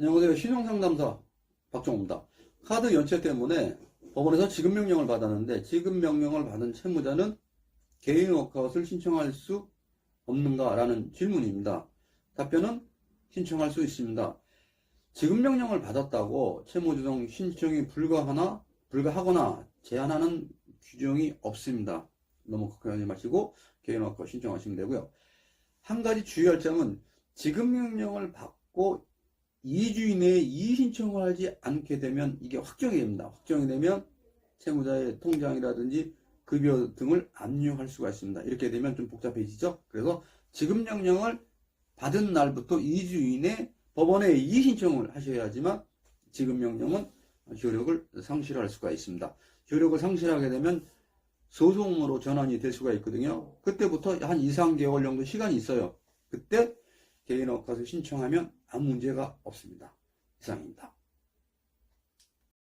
안녕하세요. 신용상담사 박정호입니다. 카드 연체 때문에 법원에서 지급 명령을 받았는데 지급 명령을 받은 채무자는 개인 워크아웃을 신청할 수 없는가라는 질문입니다. 답변은 신청할 수 있습니다. 지급 명령을 받았다고 채무조정 신청이 불가하나 불가하거나 제한하는 규정이 없습니다. 너무 걱정하지 마시고 개인 워크아웃 신청하시면 되고요. 한 가지 주의할 점은 지급 명령을 받고 2주 이내에 이의 신청을 하지 않게 되면 이게 확정이 됩니다. 확정이 되면 채무자의 통장이라든지 급여 등을 압류할 수가 있습니다. 이렇게 되면 좀 복잡해지죠. 그래서 지급 명령을 받은 날부터 2주 이내 법원에 이의 신청을 하셔야지만 지급 명령은 효력을 상실할 수가 있습니다. 효력을 상실하게 되면 소송으로 전환이 될 수가 있거든요. 그때부터 한 2, 3개월 정도 시간이 있어요. 그때 개인 워크아웃을 신청하면 아무 문제가 없습니다. 이상입니다.